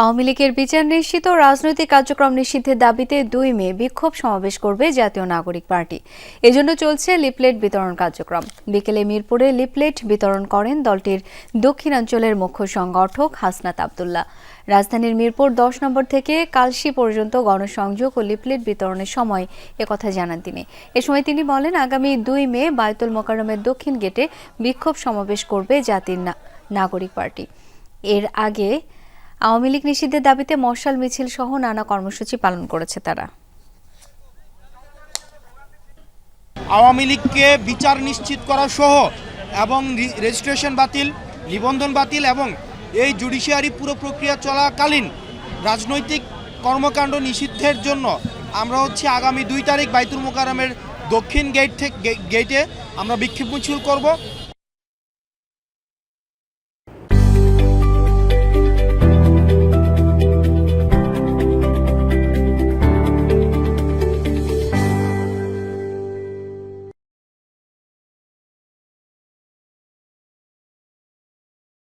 আওয়ামী লীগের বিচার নিশ্চিত রাজনৈতিক কার্যক্রম নিষিদ্ধের দাবিতে দুই মে বিক্ষোভ সমাবেশ করবে জাতীয় নাগরিক পার্টি। এজন্য চলছে লিপলেট বিতরণ কার্যক্রম। বিকেলে মিরপুরে লিপলেট বিতরণ করেন দলটির দক্ষিণাঞ্চলের মুখ্য সংগঠক হাসনাত আবদুল্লাহ। রাজধানীর মিরপুর দশ নম্বর থেকে কালশি পর্যন্ত গণসংযোগ ও লিপলেট বিতরণের সময় একথা জানান তিনি। এ সময় তিনি বলেন, আগামী দুই মে বায়তুল মোকাররমের দক্ষিণ গেটে বিক্ষোভ সমাবেশ করবে জাতির নাগরিক পার্টি। এর আগে আওয়ামী লীগ নিষিদ্ধের দাবিতে মশাল মিছিল সহ নানা কর্মসূচি পালন করেছে তারা। আওয়ামী লীগকে বিচার নিশ্চিত করা সহ এবং রেজিস্ট্রেশন বাতিল, নিবন্ধন বাতিল এবং এই জুডিশিয়ারি পুরো প্রক্রিয়া চলাকালীন রাজনৈতিক কর্মকাণ্ড নিষিদ্ধের জন্য আমরা হচ্ছে আগামী দুই তারিখ বাইতুল মোকারমের দক্ষিণ গেট থেকে গেটে আমরা বিক্ষোভ মিছিল করব।